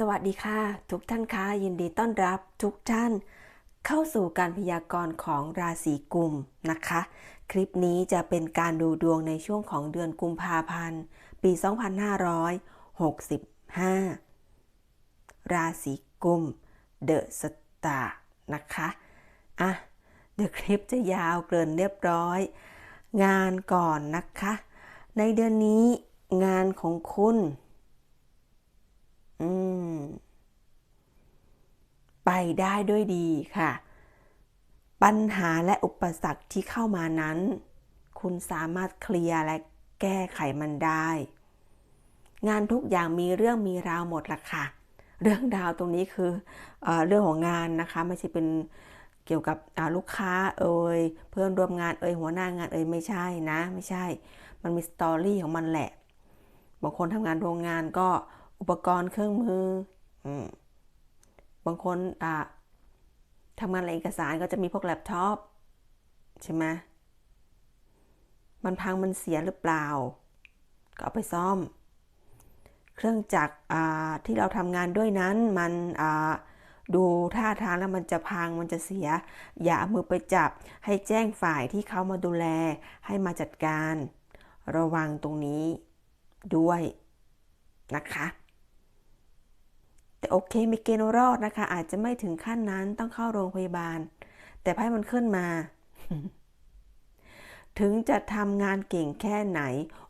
สวัสดีค่ะ ทุกท่านคะยินดีต้อนรับทุกท่าน เข้าสู่การพยากรณ์ของราศีกุมนะคะ คลิปนี้จะเป็นการดูดวงในช่วงของเดือนกุมภาพันธ์ ปี 2565 ราศีกุมเดอะสตาร์นะคะอะเดี๋ยวคลิปจะยาวเกินเรียบร้อย งานก่อนนะคะ ในเดือนนี้งานของคุณ อืม ไปได้ด้วยดีค่ะ ปัญหาและอุปสรรคที่เข้ามานั้น คุณสามารถเคลียร์และแก้ไขมันได้ งานทุกอย่างมีเรื่องมีราวหมดละค่ะ เรื่องราวตรงนี้คือเออเรื่องของงานนะคะไม่ใช่เป็นเกี่ยวกับลูกค้าเอ่ยเพื่อนร่วมงานเอ่ยหัวหน้างานเอ่ยไม่ใช่นะ ไม่ใช่ มันมีสตอรี่ของมันแหละบางคนทำงานโรงงานก็ อุปกรณ์เครื่องมืออืบางคนอ่าทำงานเอกสารก็จะมีพวกแล็ปท็อปใช่ไหมมันพังมันเสียหรือเปล่า ก็เอาไปซ่อม เครื่องจักรที่เราทำงานด้วยนั้นมันดูท่าทางแล้วมันจะพังมันจะเสีย อย่าเอามือไปจับให้แจ้งฝ่ายที่เขามาดูแลให้มาจัดการ ระวังตรงนี้ด้วยนะคะ แต่โอเคมีเกณฑ์รอดนะคะ อาจจะไม่ถึงขั้นนั้นต้องเข้าโรงพยาบาล แต่ไพ่มันขึ้นมา ถึงจะทำงานเก่งแค่ไหน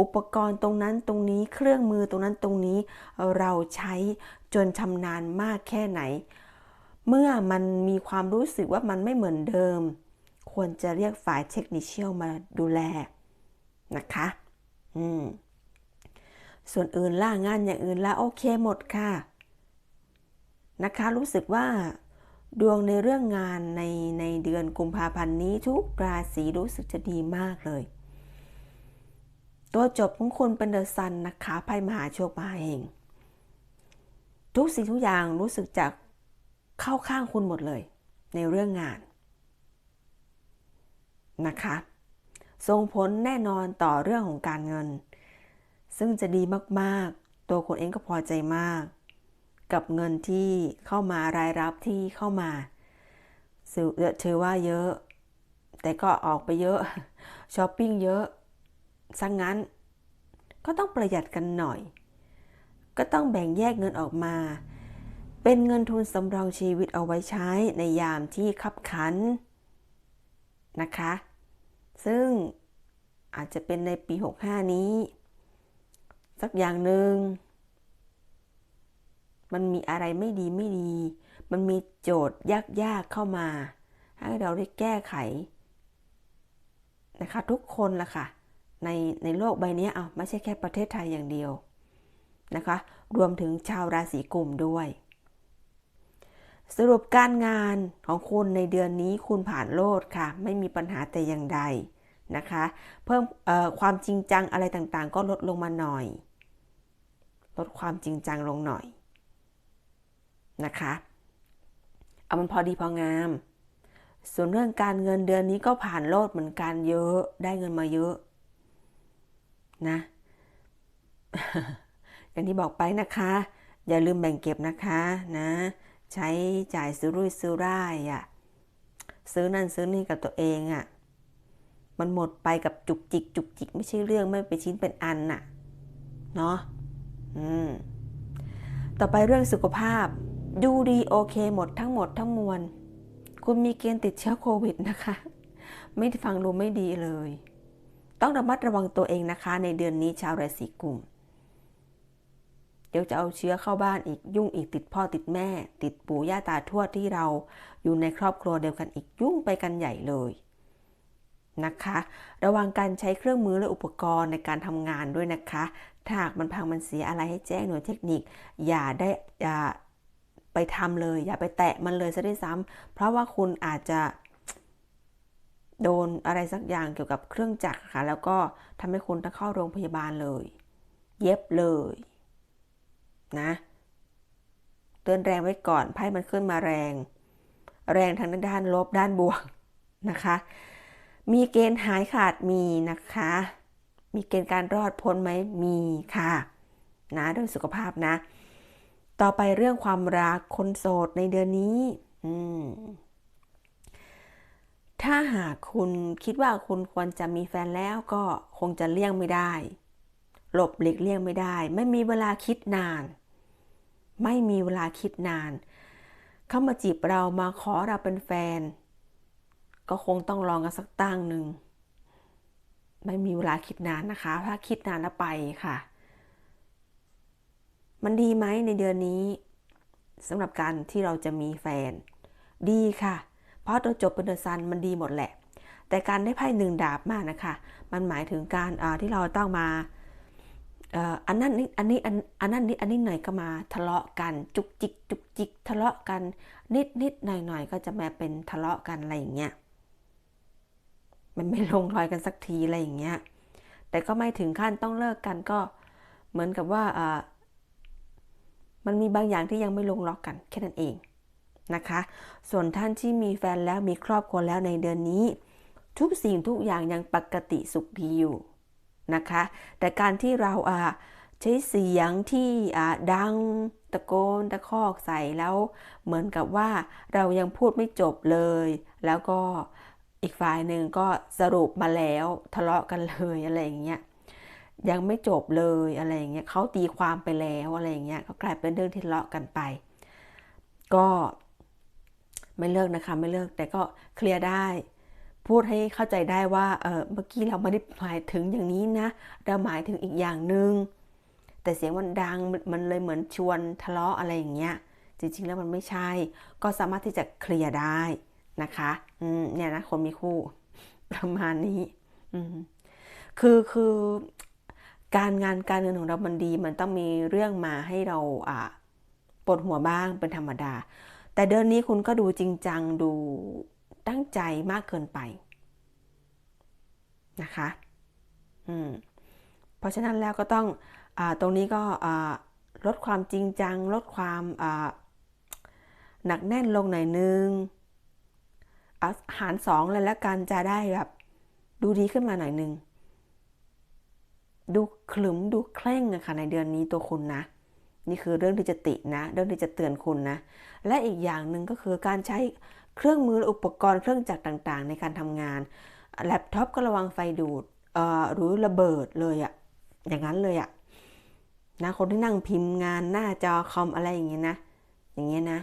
อุปกรณ์ตรงนั้นตรงนี้เครื่องมือตรงนั้นตรงนี้ เราใช้จนชำนาญมากแค่ไหน เมื่อมันมีความรู้สึกว่ามันไม่เหมือนเดิม ควรจะเรียกฝ่ายเทคนิคเชียลมาดูแลนะคะ อืมส่วนอื่นล่างานอย่างอื่นละโอเคหมดค่ะ นะคะรู้สึกว่าดวงในเรื่องงานในในเดือนกุมภาพันธ์นี้ทุกราศีรู้สึกจะดีมากเลย ตัวจบของคุณเป็นเดอะซันนะคะไพ่มหาโชคมาเองทุกสิ่งทุกอย่างรู้สึกจะเข้าข้างคุณหมดเลย ในเรื่องงานนะคะส่งผลแน่นอนต่อเรื่องของการเงิน ซึ่งจะดีมากๆ ตัวคุณเองก็พอใจมาก กับเงินที่เข้ามารายรับที่เข้ามาถือว่าเยอะ แต่ก็ออกไปเยอะช้อปปิ้งเยอะสังงั้น ก็ต้องประหยัดกันหน่อย ก็ต้องแบ่งแยกเงินออกมา เป็นเงินทุนสำรองชีวิตเอาไว้ใช้ในยามที่ขับขันนะคะ ซึ่งอาจจะเป็นในปี 65 นี้ สักอย่างหนึ่ง มันมีอะไรไม่ดีไม่ดี มันมีโจทย์ยากๆเข้ามา ให้เราได้แก้ไขนะคะทุกคนละค่ะ ในในโลกใบนี้อะไม่ใช่แค่ประเทศไทยอย่างเดียวนะคะ รวมถึงชาวราศีกุมด้วย สรุปการงานของคุณในเดือนนี้คุณผ่านโลดค่ะ ไม่มีปัญหาแต่อย่างใดนะคะ เพิ่มความจริงจังอะไรต่างๆ ก็ลดลงมาหน่อย ลดความจริงจังลงหน่อย นะคะ เอามันพอดีพองาม ส่วนเรื่องการเงินเดือนนี้ก็ผ่านโลดเหมือนกันเยอะได้เงินมาเยอะนะอย่างที่บอกไปนะคะ อย่าลืมแบ่งเก็บนะคะนะใช้จ่ายซื้อรุ่ยซื้อร่ายอะ่ะซื้อนั่นซื้อนี่กับตัวเองอะ่ะมันหมดไปกับจุกจิก จุกจิก ไม่ใช่เรื่องไม่เป็นชิ้นเป็นอันน่ะ เนาะอืม ต่อไปเรื่องสุขภาพ ดูดีโอเคหมดทั้งหมดทั้งมวล คุณมีเกณฑ์ติดเชื้อโควิดนะคะ ไม่ฟังดูไม่ดีเลย ต้องระมัดระวังตัวเองนะคะ ในเดือนนี้ชาวราศีกุมเดี๋ยวจะเอาเชื้อเข้าบ้านอีกยุ่งอีกติดพ่อติดแม่ ติดปู่ย่าตาทวดที่เรา อยู่ในครอบครัวเดียวกันอีกยุ่งไปกันใหญ่เลยนะคะ ระวังการใช้เครื่องมือและอุปกรณ์ในการทำงานด้วยนะคะ ถ้าหากมันพังมันเสียอะไรให้แจ้งหน่วยเทคนิค อย่าได้อย่า ไปทำเลย อย่าไปแตะมันเลยซะด้วยซ้ำเพราะว่าคุณอาจจะโดนอะไรสักอย่างเกี่ยวกับเครื่องจักรค่ะ แล้วก็ทำให้คุณต้องเข้าโรงพยาบาลเลย เย็บเลยนะเตือนแรงไว้ก่อนไพ่มันขึ้นมาแรง แรงทางด้านลบด้านบวกนะคะ มีเกณฑ์หายขาดมีนะคะ มีเกณฑ์การรอดพ้นไหมมีค่ะ นะเรื่องสุขภาพนะ ต่อไปเรื่องความรักคนโสดในเดือนนี้ถ้าหากคุณคิดว่าคุณควรจะมีแฟนแล้วก็คงจะเลี่ยงไม่ได้ หลบหลีกเลี่ยงไม่ได้ ไม่มีเวลาคิดนาน ไม่มีเวลาคิดนาน เข้ามาจีบเรามาขอเราเป็นแฟน ก็คงต้องลองกันสักตั้งหนึ่ง ไม่มีเวลาคิดนานนะคะ ถ้าคิดนานแล้วไปค่ะ มันดีไหมในเดือนนี้สำหรับการที่เราจะมีแฟน ดีค่ะ เพราะตัวจบเป็นเดอะซันมันดีหมดแหละ แต่การได้ไพ่หนึ่งดาบมานะคะ มันหมายถึงการที่เราต้องมาอันนั้นนิดอันนี้อันนั้นนิดอันนี้หน่อยก็มาทะเลาะกันจุกจิกจุกจิกทะเลาะกันนิดนิดหน่อยหน่อยก็จะมาเป็นทะเลาะกันอะไรอย่างเงี้ยมันไม่ลงรอยกันสักทีอะไรอย่างเงี้ยแต่ก็ไม่ถึงขั้นต้องเลิกกันก็เหมือนกับว่าอ่า มันมีบางอย่างที่ยังไม่ลงล็อกกันแค่นั้นเองนะคะ ส่วนท่านที่มีแฟนแล้วมีครอบครัวแล้วในเดือนนี้ ทุกสิ่งทุกอย่างยังปกติสุขดีอยู่นะคะ แต่การที่เราใช้เสียงที่ดังตะโกนตะคอกใส่แล้ว เหมือนกับว่าเรายังพูดไม่จบเลย แล้วก็อีกฝ่ายหนึ่งก็สรุปมาแล้วทะเลาะกันเลยอะไรอย่างเงี้ย ยังไม่จบเลยอะไรอย่างเงี้ยเขาตีความไปแล้วอะไรอย่างเงี้ยก็กลายเป็นเรื่องที่ทะเลาะกันไป ก็ไม่เลิกนะคะไม่เลิกแต่ก็เคลียร์ได้ พูดให้เข้าใจได้ว่าเออเมื่อกี้เราไม่ได้หมายถึงอย่างนี้นะเราหมายถึงอีกอย่างหนึง่งแต่เสียงมันดังมันเลยเหมือนชวนทะเลาะอะไรอย่างเงี้ยจริงๆแล้วมันไม่ใช่ ก็สามารถที่จะเคลียร์ได้นะคะอืมเนี่ยนะคนมีคู่ประมาณนี้อืมคือคือ การงานการเงินของเรามันดี มันต้องมีเรื่องมาให้เราอ่าปวดหัวบ้างเป็นธรรมดา แต่เดือนนี้คุณก็ดูจริงจังดูตั้งใจมากเกินไปนะคะอืมเพราะฉะนั้นแล้วก็ต้องอตรงนี้ก็ลดความจริงจัง ลดความหนักแน่นลงหน่อยนึงอาหารสองเลยแล้วกันจะได้แบบดูดีขึ้นมาหน่อยนึง ดูขลึมดูเคร่งอะค่ะในเดือนนี้ตัวคุณนะ นี่คือเรื่องที่จะตินะ เรื่องที่จะเตือนคุณนะ และอีกอย่างหนึ่งก็คือการใช้เครื่องมืออุปกรณ์เครื่องจักรต่างๆ ในการทำงานแล็ปท็อปก็ระวังไฟดูดหรือระเบิดเลยอะอย่างนั้นเลยอะนะคนที่นั่งพิมพ์งานหน้าจอคอมอะไรอย่างเงี้ยนะ อย่างเงี้ยนะ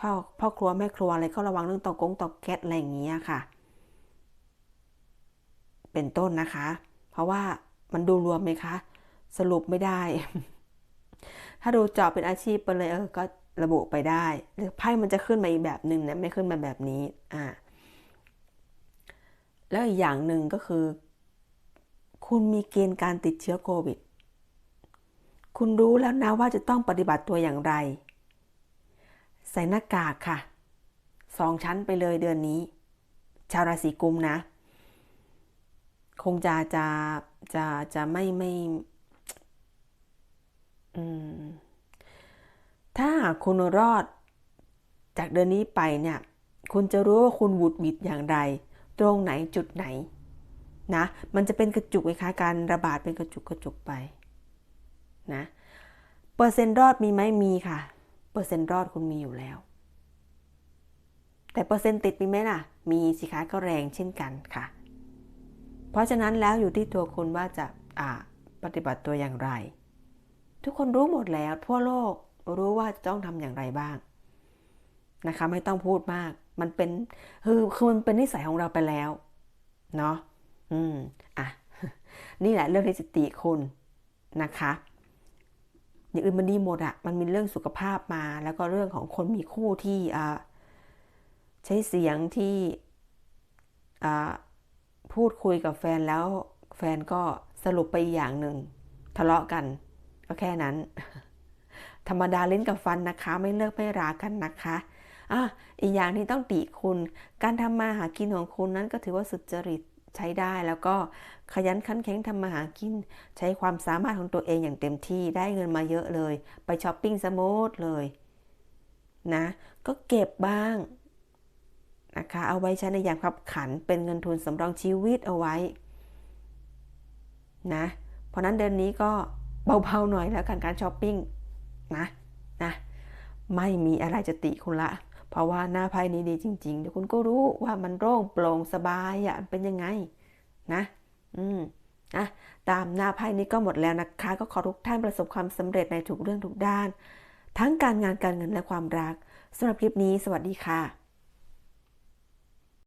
พ่อพ่อครัวแม่ครัวอะไรก็ระวังเรื่องตอกงตอกแก๊สอะไรอย่างเงี้ยค่ะ เป็นต้นนะคะ เพราะว่า มันดูรวมไหมคะ สรุปไม่ได้ ถ้าดูเจาะเป็นอาชีพไปเลยเออก็ระบุไปได้ หรือไพ่มันจะขึ้นมาอีกแบบหนึ่งนะไม่ขึ้นมาแบบนี้อ่าแล้วอีกอย่างหนึ่งก็คือ คุณมีเกณฑ์การติดเชื้อโควิด คุณรู้แล้วนะว่าจะต้องปฏิบัติตัวอย่างไร ใส่หน้ากากค่ะสองชั้นไปเลยเดือนนี้ ชาวราศีกุมนะ คงจะจะจะจะไม่ไม่ถ้าคุณรอดจากเดือนนี้ไปเนี่ย คุณจะรู้ว่าคุณบุดบิดอย่างไร ตรงไหนจุดไหนนะ มันจะเป็นกระจุกไคะการระบาดเป็นกระจุกกระจุกไปนะเปอร์เซ็นต์รอดมีไหมมีค่ะ เปอร์เซ็นต์รอดคุณมีอยู่แล้ว แต่เปอร์เซ็นต์ติดมีไหมล่ะ มีสิคะก็แรงเช่นกันค่ะ เพราะฉะนั้นแล้วอยู่ที่ตัวคุณว่าจะปฏิบัติตัวอย่างไร ทุกคนรู้หมดแล้วทั่วโลกรู้ว่าต้องทำอย่างไรบ้างนะคะไม่ต้องพูดมาก มันเป็นคือคือมันเป็นนิสัยของเราไปแล้วเนาะอืมอะนี่แหละเรื่องที่สติคุณนะคะอย่างอื่นมันดีหมดอะมันมีเรื่องสุขภาพมา แล้วก็เรื่องของคนมีคู่ที่ใช้เสียงที่ พูดคุยกับแฟนแล้ว แฟนก็สรุปไปอีกอย่างหนึ่งทะเลาะกัน ก็แค่นั้น ธรรมดาเล่นกับฟันนะคะ ไม่เลิกไม่รากันนะคะอะอีกอย่างที่ต้องติคุณ การทำมาหากินของคุณนั้นก็ถือว่าสุจริตใช้ได้แล้วก็ขยันขันแข็งทำมาหากิน ใช้ความสามารถของตัวเองอย่างเต็มที่ได้เงินมาเยอะเลย ไปช้อปปิ้งสมูทเลย นะ ก็เก็บบ้าง นะคะ เอาไว้ใช้ในยามขับขัน เป็นเงินทุนสำรองชีวิตเอาไว้นะ เพราะนั้นเดือนนี้ก็เบาๆหน่อยแล้วกันการช้อปปิ้งนะนะไม่มีอะไรจะติคุณละ เพราะว่าหน้าไพ่นี้ดีจริง ๆ เดี๋ยวคุณก็รู้ว่ามันโล่งโปร่งสบายอะเป็นยังไงนะ อืมนะตามหน้าไพ่นี้ก็หมดแล้วนะคะ ก็ขอทุกท่านประสบความสำเร็จในทุกเรื่องทุกด้าน ทั้งการงานการเงินและความรักสำหรับคลิปนี้ สวัสดีค่ะ